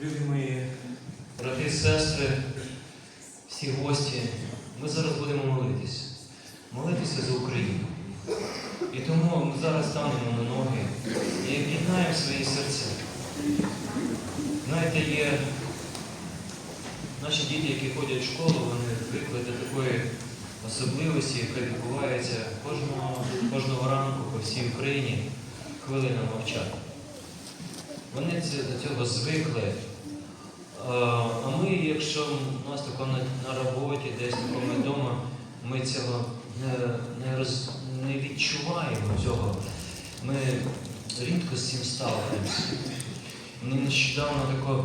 Любі мої, Брати, сестри, всі гості, ми зараз будемо молитись. Молитися за Україну. І тому ми зараз станемо на ноги і об'єднаємо свої серця. Знаєте, є наші діти, які ходять в школу, вони звикли до такої особливості, яка відбувається кожного, кожного ранку по всій Україні хвилина мовчання. Вони до цього звикли. Е, А ми, якщо у нас тако на, роботі, десь тако ми вдома, ми цього не, не, роз, не відчуваємо цього. Ми рідко з цим сталкуємося. Мені нещодавно тако,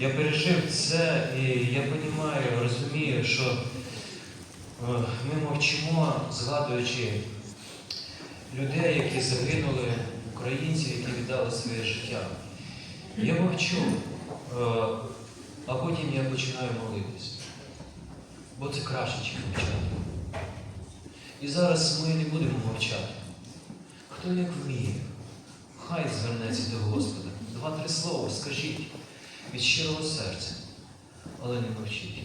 я пережив це і я розумію, розумію, що е, ми мовчимо, згадуючи людей, які загинули, українців, які віддали своє життя. Я мовчу. А потім я починаю молитись. Бо це краще, ніж мовчати. І зараз ми не будемо мовчати. Хто як вміє, хай звернеться до Господа. Два-три слова скажіть від щирого серця, але не мовчіть.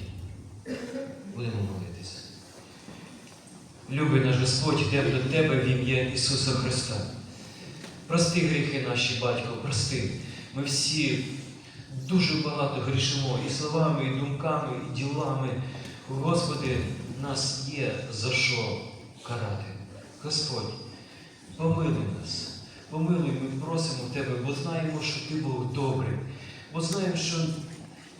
Будемо молитися. Любий наш Господь, йде до Тебе в ім'я Ісуса Христа. Прости гріхи наші, Батько, прости. Ми всі дуже багато грішимо і словами, і думками, і ділами. Господи, нас є за що карати. Господь, помилуй нас, помилуй, ми просимо Тебе, бо знаємо, що Ти був добрий, бо знаємо, що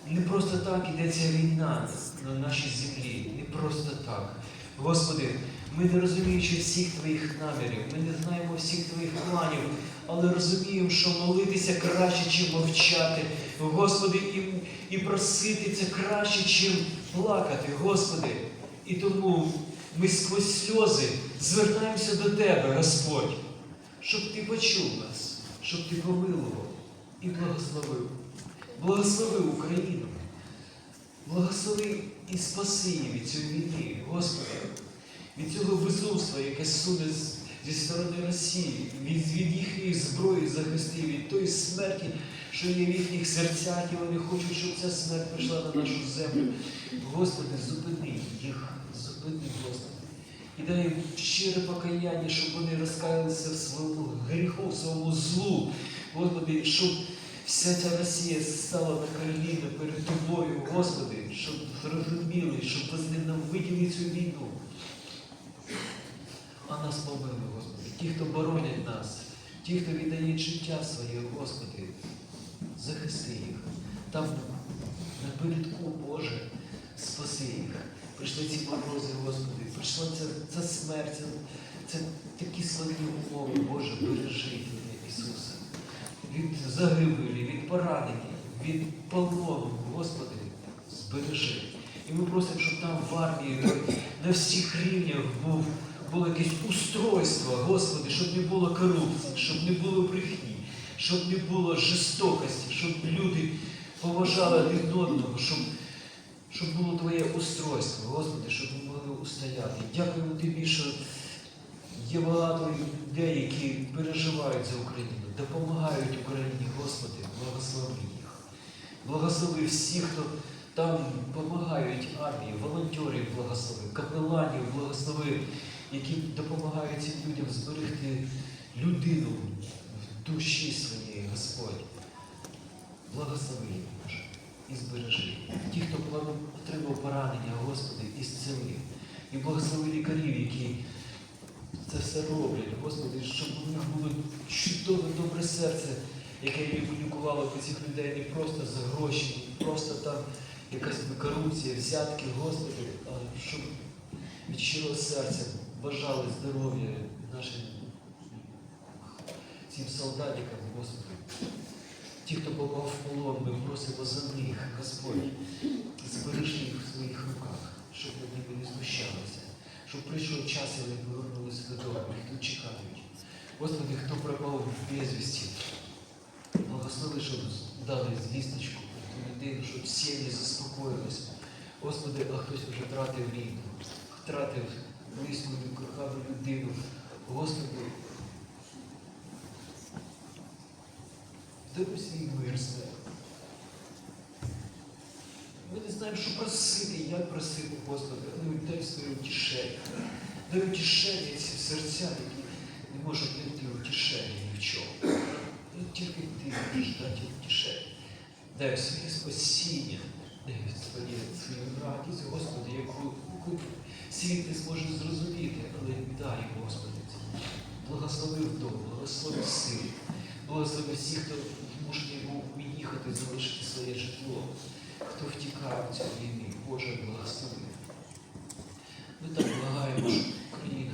не просто так ця війна на нашій землі, не просто так. Господи, ми не розуміючи всіх Твоїх намірів, ми не знаємо всіх Твоїх планів, але розуміємо, що молитися краще, чим мовчати. Господи, і, і просити це краще, чим плакати, Господи. І тому ми сквозь сльози звертаємося до Тебе, Господь, щоб Ти почув нас, щоб Ти помилував і благословив. Благослови Україну. Благослови і спаси її від цієї війни, Господи, від цього безумства, яке суне зі сторони Росії, від, від їхньої зброї захисти, від тої смерті, що є в їхніх серцях, і вони хочуть, щоб ця смерть прийшла на нашу землю. Господи, зупини їх, зупини, Господи. І дай їм щире покаяння, щоб вони розкаялися в своєму гріху, в своєму злу. Господи, щоб вся ця Росія стала на коліна перед тобою, Господи, щоб зрозуміли, щоб возненавиділи цю війну. Нас помилуй, Господи, ті, хто боронять нас, ті, хто віддає життя своє, Господи, захисти їх. Там на передку, Боже, спаси їх. Прийшли ці морози, Господи, прийшла ця, ця смерть, це, такі складні умови, Боже, бережи ім'я Ісуса. Від загибелі, від поранення, від полону, Господи, збережи. І ми просимо, щоб там в армії на всіх рівнях був, було якесь устройство, Господи, щоб не було корупції, щоб не було брехні, щоб не було жорстокості, щоб люди поважали один одного, щоб, щоб було Твоє устройство, Господи, щоб ми могли устояти. Дякуємо Тобі, що є багато людей, які переживають за Україну, допомагають Україні, Господи, благослови їх. Благослови всіх, хто там допомагають армії, волонтерів благослови, капеланів благослови, які допомагають цим людям зберегти людину в душі своєї, Господь. Благослови їх, і збережи. Ті, хто отримав поранення, Господи, і зціли. І благослови лікарів, які це все роблять, Господи, щоб у них було чудове, добре серце, яке лікувало цих людей не просто за гроші, не просто там якась корупція, взятки, Господи, а щоб від щирого серця бажали здоров'я нашим цим солдатикам, Господи. Ті, хто попав в полон, ми просимо за них, Господь, збережи їх в своїх руках, щоб ними не знущалися, щоб прийшов час, і вони повернулися додому, їх тут чекають. Господи, хто пропав безвісті, благослови, щоб дали звісточку ту людину, щоб сім'ї заспокоїлися. Господи, а хтось вже втратив рідну, втратив близьку людину. Господи, дай свій мир свят. знаємо, що просити, як просити, Господи, але дай своє утішення. Дай утішення ці серця, які не можуть знайти утішення ні в чому. Тільки ти можеш дати утішення. Дай своє спасіння, дай свою радість, Господи, яку, світ не зможе зрозуміти, але дай, Господи, благослови вдома, благослови сил, благослови всіх, хто змушений був уїхати, залишити своє житло, хто втікав в цю війни, Боже, благослови. Ми так благаємо, щоб Україна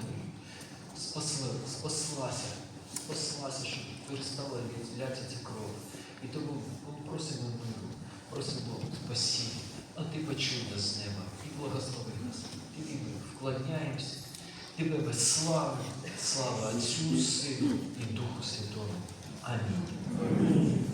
спасла, спаслася, спаслася, щоб перестала лятися ця кров. І тому просимо миру, просимо спасіння, а ти почуй нас з неба і благослови нас. Тобі ми вклоняємося, тебе без слави, слава Отцю, Сину і Духу Святому. Амінь.